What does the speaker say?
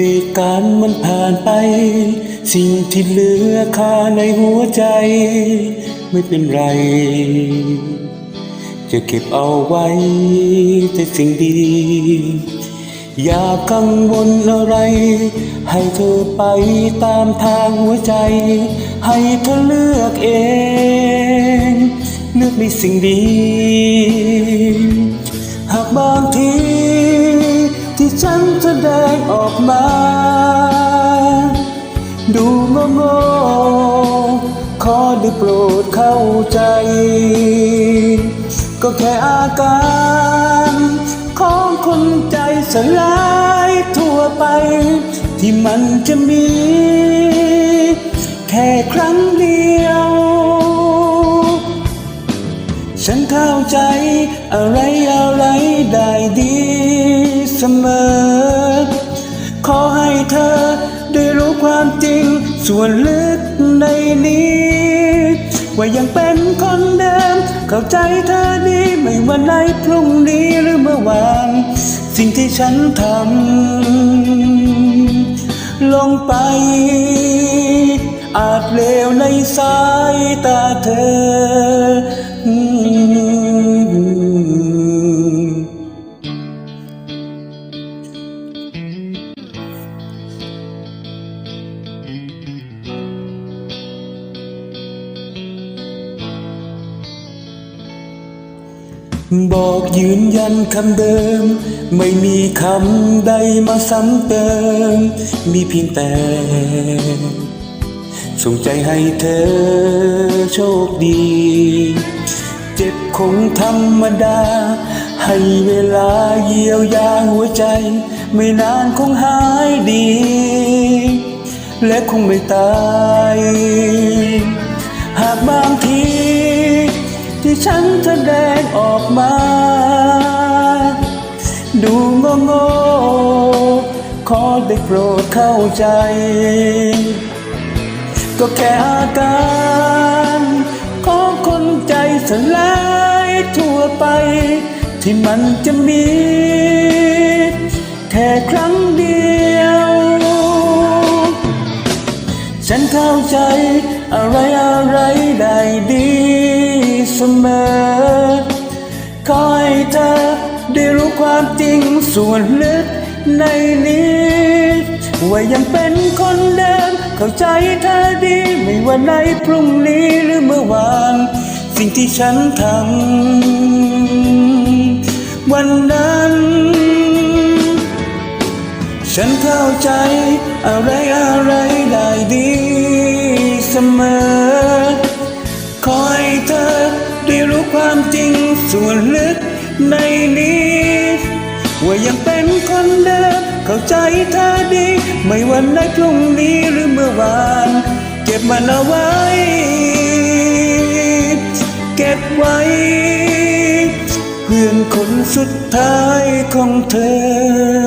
เหตุการณ์มันผ่านไป สิ่งที่เหลือคาในหัวใจ ไม่เป็นไร จะเก็บเอาไว้แต่สิ่งดี อย่ากังวลอะไร ให้เธอไปตามทางหัวใจ ให้เธอเลือกเอง เลือกในสิ่งดี หากบางทีที่ฉันแสดงออก มา ดูโง่โง่ๆขอได้โปรดเข้าใจ ก็แค่อาการของคนใจสลายทั่วไป ที่มันจะมี แค่ครั้งเดียว ฉันเข้าใจอะไรอะไรได้ดีเสมอ ส่วนลึกในนี้ ว่ายังเป็นคนเดิม เข้าใจเธอดีไม่ว่าในพรุ่งนี้หรือเมื่อวาน สิ่งที่ฉันทำลงไป อาจเลวในสายตาเธอ บอกยืนยันคำเดิม ไม่มีคำใดมาซ้ำเติม มีเพียงแต่ส่งใจให้เธอโชคดี เจ็บคงธรรมดา ให้เวลาเยียวยาหัวใจ ไม่นานคงหายดี และคงไม่ตาย หากบางที ที่ฉันแสดงออกมา ดูงโง่ๆขอได้โปรดเข้าใจ ก็แค่อาการของคนใจสลายทั่วไป ที่มันจะมี แค่ครั้งเดียว ฉันเข้าใจอะไรอะไรได้ดี เสมอ ขอให้เธอได้รู้ความจริงส่วนลึกในนี้ว่ายังเป็นคนเดิม เข้าใจเธอดี ไม่ว่าในพรุ่งนี้หรือเมื่อวาน สิ่งที่ฉันทำวันนั้น ฉันเข้าใจอะไรอะไรได้ดี ในนี้ ว่ายังเป็นคนเดิมเข้าใจเธอดี ไม่วันในพรุ่งนี้หรือเมื่อวาน เก็บมันเอาไว้ เก็บไว้ เพื่อนคนสุดท้ายของเธอ